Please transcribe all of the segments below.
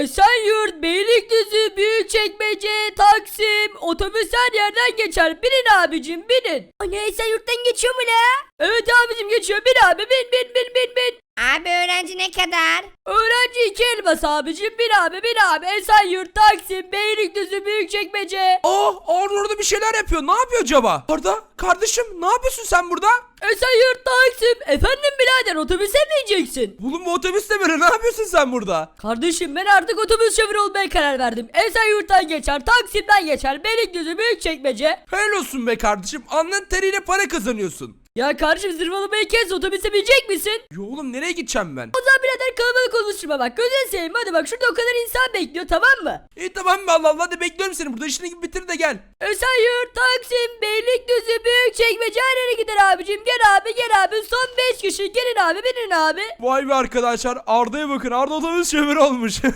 Esenyurt, Beylikdüzü, Büyükçekmece, Taksim, otobüs her yerden geçer. Binin abicim binin. Ana Esenyurt'tan geçiyor mu la? Evet abicim geçiyor. Bin abi bin bin bin bin bin. Abi öğrenci ne kadar? Öğrenci iki elmas abicim. Bin abi bin abi. Esenyurt, Taksim, Beylikdüzü, Büyükçekmece. Aa Arda orada bir şeyler yapıyor. Ne yapıyor acaba? Arda kardeşim ne yapıyorsun sen burada? Esenyurt, Taksim. Efendim birader otobüse mi bineceksin? Oğlum bu otobüste böyle ne yapıyorsun sen burada? Kardeşim ben artık otobüs şoförü olmaya karar verdim. Esenyurt'tan geçer, Taksim'den geçer, Beylikdüzü, Büyükçekmece. Helal olsun be kardeşim. Alnın teriyle para kazanıyorsun. Ya kardeşim zırvalamayı kes otobüse binecek misin? Yo oğlum nereye gideceğim ben? O zaman birader kalabalık konuşma bak gözünü seveyim hadi bak şurada o kadar insan bekliyor tamam mı? İyi tamam be Allah Allah hadi bekliyorum seni burada işini bitir de gel. Esenyurt, Taksim, Beylikdüzü, Büyükçekmece her yere gider abicim gel abi gel abi son 5 kişi gelin abi binin abi. Vay be arkadaşlar Arda'ya bakın Arda otobüs şoförü olmuş.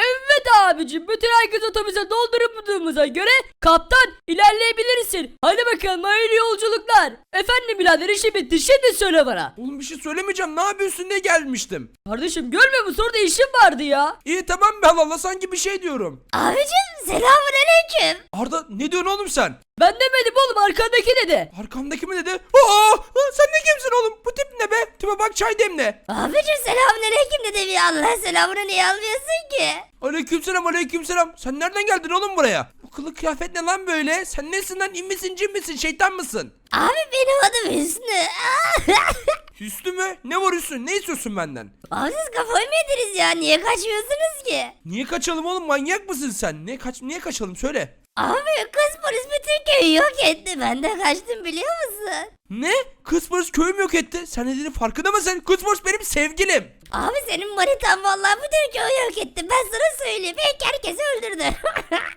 Evet abicim bütün herkes otobüse doldurduğumuza göre kaptan ilerleyebilirsin. Hadi bakalım hayırlı yolculuklar. Efendim birader işi bitti şimdi söyle bana. oğlum bir şey söylemeyeceğim ne yapıyorsun diye gelmiştim. Kardeşim görmüyor musun orada işim vardı ya. İyi tamam be Allah Allah sanki bir şey diyorum. Abicim selamun aleyküm. Arda ne diyorsun oğlum sen? Ben demedim oğlum arkandaki dedi. Arkamdaki mi dedi? Aa, sen ne kimsin oğlum? Bu tip ne be? Tipe bak çay demle. Abicim selamun aleyküm dedim ya Allah selamını niye almıyorsun ki? Aleykümselam aleykümselam. Sen nereden geldin oğlum buraya? Bu kılık kıyafet ne lan böyle? Sen nesin lan? İn misin cin misin? Şeytan mısın? Abi benim adım Hüsnü. Hüsnü mü? Ne var Hüsnü? Ne istiyorsun benden? Abi siz kafayı mı yediniz ya niye kaçmıyorsunuz ki? Niye kaçalım oğlum? Manyak mısın sen? Ne kaç niye kaçalım söyle. Abi kız polis bütün köyü yok etti ben de kaçtım biliyor musun? Ne? Kız polis köyümü yok etti. Sen dediğinin farkında mısın? Kız polis benim sevgilim. Abi senin manitan vallahi bütün köyü yok etti ben sana söyleyeyim belki herkesi öldürdü.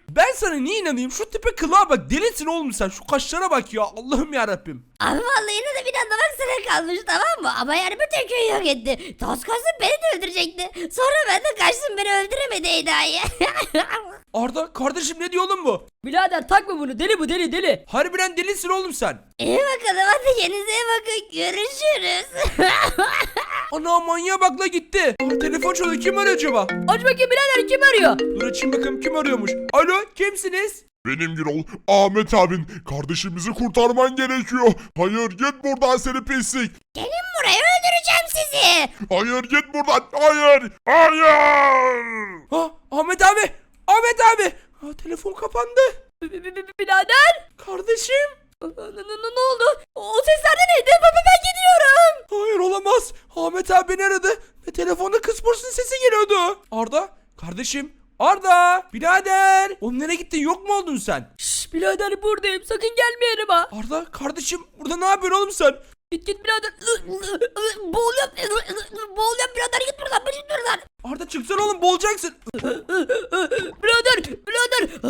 Ben sana niye inanayım? Şu tipe kılığa bak. Delisin oğlum sen. Şu kaşlara bak ya. Allah'ım ya Rabbim. Abi vallahi yine de bir anlamak sana kalmış tamam mı? Ama yani bütün köyü yok etti. Kalsın beni de öldürecekti. Sonra ben de kaçtım beni öldüremedi Eda'yı. Arda kardeşim ne diyor oğlum bu? Birader takma bunu deli bu deli deli. Harbiden delisin oğlum sen. İyi bakalım hadi kendinize iyi bakın görüşürüz. Ana manyağa bak la gitti. Telefon çalıyor. Kim arıyor acaba? Aç bakayım birader kim arıyor? Dur açayım bakalım kim arıyormuş. Alo kimsiniz? Benim Gürol, Ahmet abin. Kardeşimizi kurtarman gerekiyor. Hayır git buradan seni pislik. Gelin buraya öldüreceğim sizi. Hayır git buradan. Hayır. Hayır. Ha Ahmet abi. Ahmet abi. Ha, telefon kapandı. B- b- b- Birader. Kardeşim. Ne, ne, ne- ne oldu? O sesler de neydi? Baba ben gidiyorum. Hayır olamaz. Ahmet abi beni aradı. Ve telefonda kız sesi geliyordu. Arda. Kardeşim. Arda. Birader. Oğlum nereye gittin? Yok mu oldun sen? Şşş birader buradayım sakın gelme yanıma. Arda kardeşim burada ne yapıyorsun oğlum sen? Git git birader. Boğuluyorum. Boğuluyorum birader git buradan git buradan. Arda çıksana oğlum boğulacaksın. birader birader.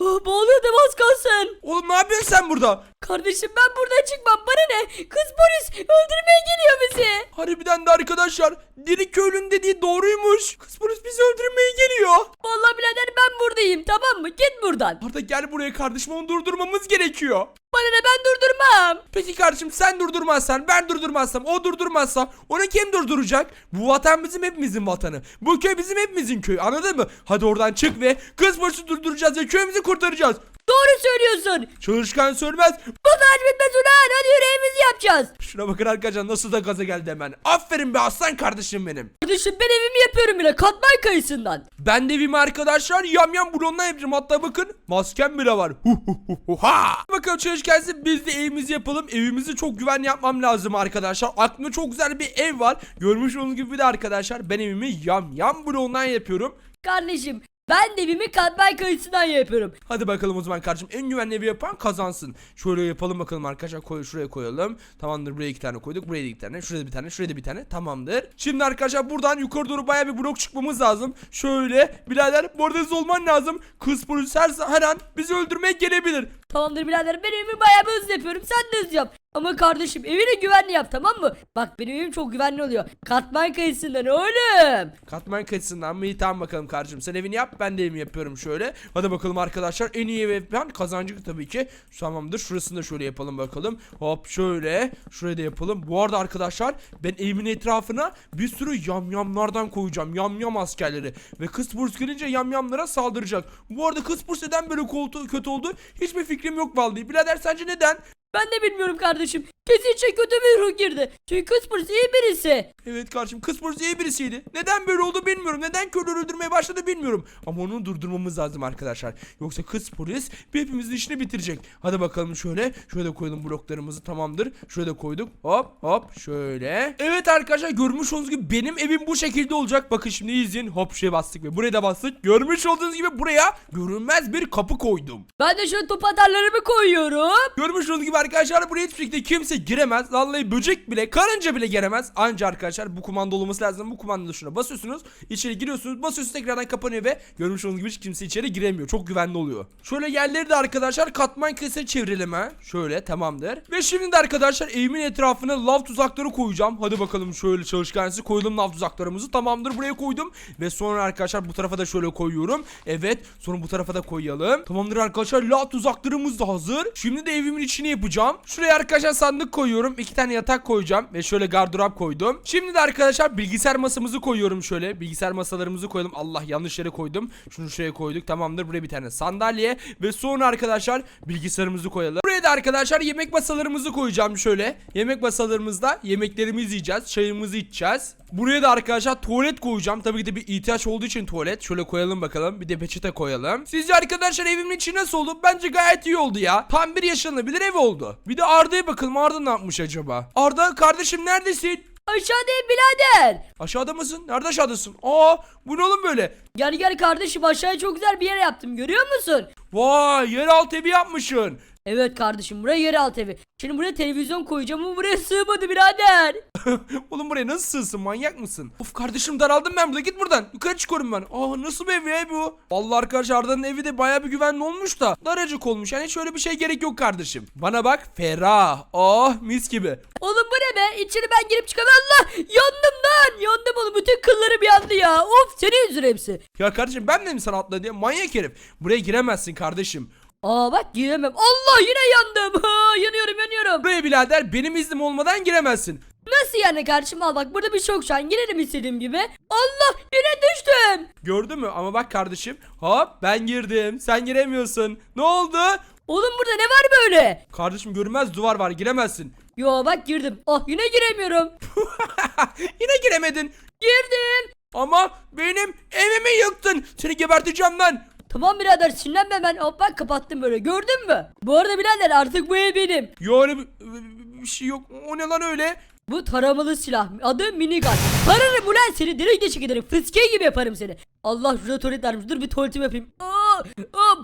Boğuluyordum az kalsın. Oğlum ne yapıyorsun sen burada? Kardeşim ben buradan çıkmam bana ne? Kız polis öldürmeye geliyor bizi. Harbiden de arkadaşlar deli köylünün dediği doğruymuş. Kız polis bizi öldürmeye geliyor. Vallahi birader ben buradayım tamam mı? Git buradan. Arda gel buraya kardeşim onu durdurmamız gerekiyor. Bana ne ben durdurmam. Peki kardeşim sen durdurmazsan ben durdurmazsam o durdurmazsa onu kim durduracak? Bu vatan bizim hepimizin vatanı. Bu köy bizim hepimizin köyü anladın mı? Hadi oradan çık ve kız polisi durduracağız ve köyümüzü kurtaracağız. Doğru söylüyorsun. Çalışkan sürmez. Bu taç bitmez ulan hadi görevimizi yapacağız. Şuna bakın arkadaşlar nasıl da gaza geldi hemen. Aferin be aslan kardeşim benim. Kardeşim ben evimi yapıyorum bile katman kayısından. Ben de evimi arkadaşlar yam yam blondan yapacağım. Hatta bakın maskem bile var. Hu hu hu hu ha. Bakalım çalışkensin biz de evimizi yapalım. Evimizi çok güvenli yapmam lazım arkadaşlar. Aklımda çok güzel bir ev var. Görmüş olduğunuz gibi de arkadaşlar ben evimi yam yam blondan yapıyorum. Kardeşim ben de evimi katman kayısından yapıyorum. Hadi bakalım o zaman kardeşim en güvenli evi yapan kazansın. Şöyle yapalım bakalım arkadaşlar. Koy, şuraya koyalım. Tamamdır buraya iki tane koyduk. Buraya iki tane. Şurada bir tane. Şurada bir tane. Tamamdır. Şimdi arkadaşlar buradan yukarı doğru baya bir blok çıkmamız lazım. Şöyle birader bu arada hızlı olman lazım. Kız polis her, her an bizi öldürmeye gelebilir. Tamamdır birader ben evimi bayağı bir hızlı yapıyorum sen de hızlı yap. Ama kardeşim evini güvenli yap tamam mı? Bak benim evim çok güvenli oluyor. Katman kayısından oğlum. Katman kaçısından mı? İyi tamam bakalım kardeşim. Sen evini yap ben de evimi yapıyorum şöyle. Hadi bakalım arkadaşlar en iyi ev yapan kazancı tabii ki. Tamamdır şurasını da şöyle yapalım bakalım. Hop şöyle. Şuraya da yapalım. Bu arada arkadaşlar ben evimin etrafına bir sürü yamyamlardan koyacağım. Yamyam askerleri. Ve Kıspurs gelince yamyamlara saldıracak. Bu arada Kıspurs neden böyle kötü oldu? Hiçbir fikrim yok vallahi. Birader sence neden? Ben de bilmiyorum kardeşim. Kesinlikle kötü bir ruh girdi. Çünkü Kıspırs iyi birisi. Evet kardeşim Kıspurs iyi birisiydi. Neden böyle oldu bilmiyorum. Neden köylüleri öldürmeye başladı bilmiyorum. Ama onu durdurmamız lazım arkadaşlar. Yoksa kız polis hepimizin işini bitirecek. Hadi bakalım şöyle. Şöyle koyalım bloklarımızı tamamdır. Şöyle koyduk. Hop hop şöyle. Evet arkadaşlar görmüş olduğunuz gibi benim evim bu şekilde olacak. Bakın şimdi izleyin. Hop şuraya bastık ve buraya da bastık. Görmüş olduğunuz gibi buraya görünmez bir kapı koydum. Ben de şöyle top atarlarımı koyuyorum. Görmüş olduğunuz gibi arkadaşlar buraya hiçbir şekilde kimse giremez. Vallahi böcek bile karınca bile giremez. Anca arkadaşlar bu kumanda olması lazım. Bu kumanda tuşuna basıyorsunuz. içeri giriyorsunuz. Basıyorsunuz tekrardan kapanıyor ve görmüş olduğunuz gibi hiç kimse içeri giremiyor. Çok güvenli oluyor. Şöyle yerleri de arkadaşlar katman kese çevirelim ha. Şöyle tamamdır. Ve şimdi de arkadaşlar evimin etrafına lav tuzakları koyacağım. Hadi bakalım şöyle çalışkansı koyalım lav tuzaklarımızı. Tamamdır buraya koydum. Ve sonra arkadaşlar bu tarafa da şöyle koyuyorum. Evet sonra bu tarafa da koyalım. Tamamdır arkadaşlar lav tuzaklarımız da hazır. Şimdi de evimin içine yapacağım. Şuraya arkadaşlar sandık koyuyorum. iki tane yatak koyacağım. Ve şöyle gardırop koydum. Şimdi de arkadaşlar bilgisayar masamızı koyuyorum şöyle. Bilgisayar masalarımızı koyalım. Allah yanlış yere koydum. Şunu şuraya koyduk. Tamamdır. Buraya bir tane sandalye. Ve sonra arkadaşlar bilgisayarımızı koyalım. Arkadaşlar yemek masalarımızı koyacağım şöyle. Yemek masalarımızda yemeklerimizi yiyeceğiz. Çayımızı içeceğiz. Buraya da arkadaşlar tuvalet koyacağım. Tabii ki de bir ihtiyaç olduğu için tuvalet. Şöyle koyalım bakalım. Bir de peçete koyalım. Sizce arkadaşlar evimin içi nasıl oldu? Bence gayet iyi oldu ya. Tam bir yaşanabilir ev oldu. Bir de Arda'ya bakalım. Arda ne yapmış acaba? Arda kardeşim neredesin? Aşağıdayım birader. Aşağıda mısın? Nerede aşağıdasın? Aa bu ne oğlum böyle? Gel gel kardeşim aşağıya çok güzel bir yer yaptım görüyor musun? Vay yeraltı evi yapmışsın. Evet kardeşim buraya yeraltı evi. Şimdi buraya televizyon koyacağım ama buraya sığmadı birader. Oğlum buraya nasıl sığsın manyak mısın? Of kardeşim daraldım ben burada git buradan. Yukarı çıkıyorum ben. Aa nasıl bir ev ya bu? Vallahi arkadaşlar Arda'nın evi de baya bir güvenli olmuş da. Daracık olmuş yani şöyle bir şey gerek yok kardeşim. Bana bak ferah. Oh mis gibi. Oğlum bu ne be? İçeri ben girip çıkamam. Allah yandım lan. Yandım oğlum bütün kıllarım yandı ya. Of senin yüzünden hepsi. Ya kardeşim ben de mi sana atla diye manyak herif. Buraya giremezsin kardeşim. Aa bak giremem. Allah yine yandım. Ha, yanıyorum yanıyorum. Buraya birader benim iznim olmadan giremezsin. Nasıl yani kardeşim al bak burada bir şok şu an girerim istediğim gibi. Allah yine düştüm. Gördün mü? Ama bak kardeşim. Hop ben girdim. Sen giremiyorsun. Ne oldu? Oğlum burada ne var böyle? Kardeşim görünmez duvar var giremezsin. Yo bak girdim. Oh yine giremiyorum. Yine giremedin. Girdim. Ama benim evimi yıktın. Seni geberteceğim lan. Tamam birader sinirlenme ben. Hop bak kapattım böyle gördün mü? Bu arada birader artık bu ev benim. Ya öyle bir, şey yok. O ne lan öyle? Bu taramalı silah. Adı minigun. Pararım ulan seni direkt geçik ederim. Fıskiye gibi yaparım seni. Allah şurada tuvalet varmış. Dur bir tuvaletimi yapayım. Aa, aa.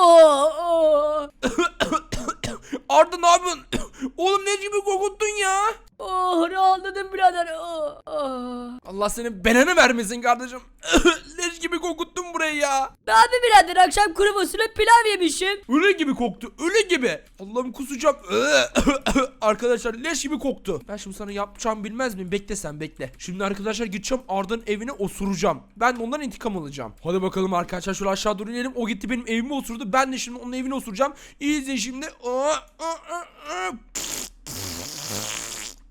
Aa, aa. Arda ne yapıyorsun? Oğlum ne gibi kokuttun ya? Oh rahatladım birader. Aa, aa. Allah senin benanı vermesin kardeşim. Leş gibi kokuttun burayı ya. Ne abi birader akşam kuru fasulye pilav yemişim. Öyle gibi koktu. Öyle gibi. Allah'ım kusacağım. arkadaşlar leş gibi koktu. Ben şimdi sana yapacağım bilmez miyim? Bekle sen bekle. Şimdi arkadaşlar gideceğim Arda'nın evine osuracağım. Ben de ondan intikam alacağım. Hadi bakalım arkadaşlar şöyle aşağı doğru inelim. O gitti benim evime osurdu. Ben de şimdi onun evine osuracağım. İyi izle şimdi. Aa, aa, aa, aa.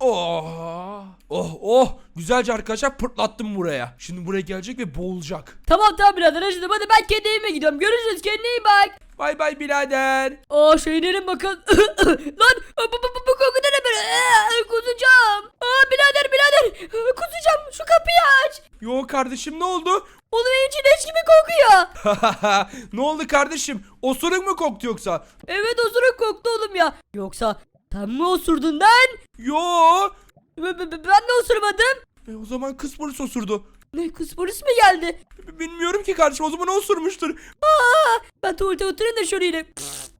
Oh, oh, oh. Güzelce arkadaşlar pırtlattım buraya. Şimdi buraya gelecek ve boğulacak. Tamam tamam birader acıdım hadi ben kendi evime gidiyorum. Görüşürüz kendine iyi bak. Bay bay birader. Aa şey inelim bakalım. Lan bu, bu, bu, bu koku ne böyle? Ee, kusacağım. Aa birader birader. Ee, Kusacağım şu kapıyı aç. Yo kardeşim ne oldu? Oğlum evin içi leş gibi kokuyor. ne oldu kardeşim? Osuruk mu koktu yoksa? Evet osuruk koktu oğlum ya. Yoksa sen mi osurdun lan? Yo. B- b- b- Ben de osurmadım. E, o zaman kız polis osurdu. Ne kız polis mi geldi? B- Bilmiyorum ki kardeşim o zaman o osurmuştur. Aa, ben tuvalete oturayım da şöyle ineyim.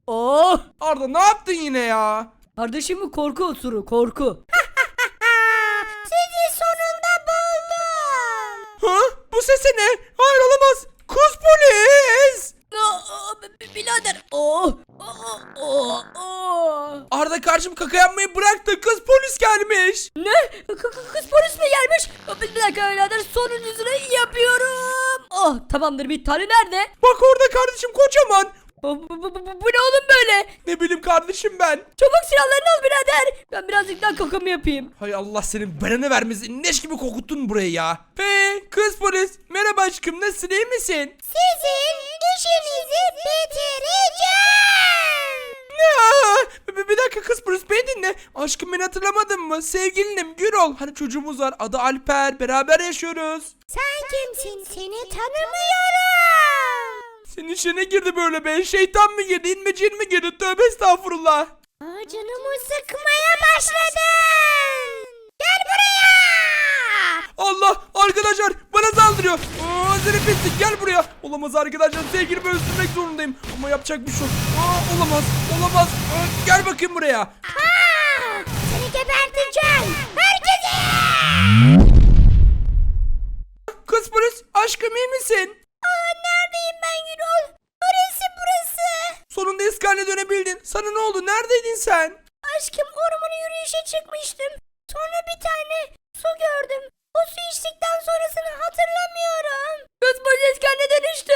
Oh. Arda ne yaptın yine ya? Kardeşim bu korku osuru korku. Sizi sonunda buldum. Ha? Bu sese ne? Hayır olamaz. Kız polis. Aa, aa, b- b- Birader. Oh. Oh. Oh. Oh. Arda karşım kaka yapmayı bıraktı. Kız polis gelmiş. Ne? K- k- kız polis mi gelmiş? Bir bir dakika birader sonuncusunu yapıyorum. Oh tamamdır bir tane nerede? Bak orada kardeşim kocaman. Bu, bu, bu, bu- bu ne oğlum böyle? Ne bileyim kardeşim ben. Çabuk silahlarını al birader. Ben birazcık daha kakamı yapayım. Hay Allah senin belanı vermesin. Leş gibi kokuttun burayı ya. Hey kız polis. Merhaba aşkım nasılsın iyi misin? Sizin işinizi bitireceğim. Bir, bir dakika kız polis beni dinle. Aşkım beni hatırlamadın mı? Sevgilinim Gürol. Hani çocuğumuz var adı Alper. Beraber yaşıyoruz. Sen kimsin? Seni tanımıyorum. Senin işine girdi böyle be. Şeytan mı girdi? İnmecin mi girdi? Tövbe estağfurullah. Aa, Canımı sıkmaya başladın. Gel buraya. Allah arkadaşlar bana saldırıyor. Aa, seni pislik gel buraya. Olamaz arkadaşlar sevgilimi öldürmek zorundayım. Ama yapacak bir şey yok. Aa, olamaz olamaz. Aa, gel bakayım buraya. Aa, seni geberteceğim. Herkese. Kız polis aşkım iyi misin? Aa, neredeyim ben Gürol? Neresi burası? Sonunda eskaline dönebildin. Sana ne oldu? Neredeydin sen? Aşkım ormana yürüyüşe çıkmıştım. Sonra bir tane su gördüm. O su içtikten sonrasını hatırlamıyorum. Kız polis kendine dönüştü.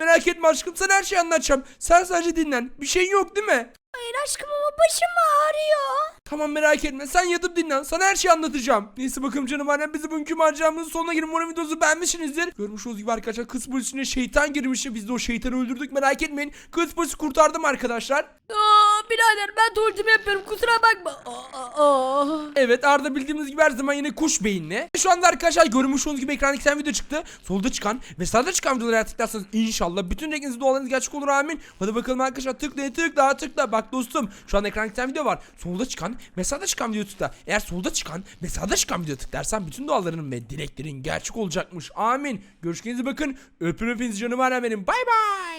Merak etme aşkım sana her şeyi anlatacağım. Sen sadece dinlen. Bir şeyin yok değil mi? Hayır aşkım ama başım ağrıyor. Tamam merak etme. Sen yatıp dinlen. Sana her şeyi anlatacağım. Neyse bakalım canım annem bizi bugünkü maceramızın sonuna gelin. Umarım videomuzu beğenmişsinizdir. Görmüş olduğunuz gibi arkadaşlar kız polisine şeytan girmişti. Biz de o şeytanı öldürdük merak etmeyin. Kız polisi kurtardım arkadaşlar. Aa, birader ben tuvaletimi yapıyorum kusura bakma. Aa, aa. Evet Arda bildiğimiz gibi her zaman yine kuş beyinli. Şu anda arkadaşlar görmüş olduğunuz gibi ekranda iki tane video çıktı. Solda çıkan ve sağda çıkan videoları tıklarsanız inşallah bütün renginizde dualarınız gerçek olur amin. Hadi bakalım arkadaşlar tıklayın tıkla tıkla. Bak dostum şu an ekranda iki video var. Solda çıkan ve sağda çıkan video tıkla. Eğer solda çıkan ve sağda çıkan video tıklarsan bütün duaların ve dileklerin gerçek olacakmış. Amin. Görüşkenize bakın. Öpün hepinizi canım benim. Bay bay.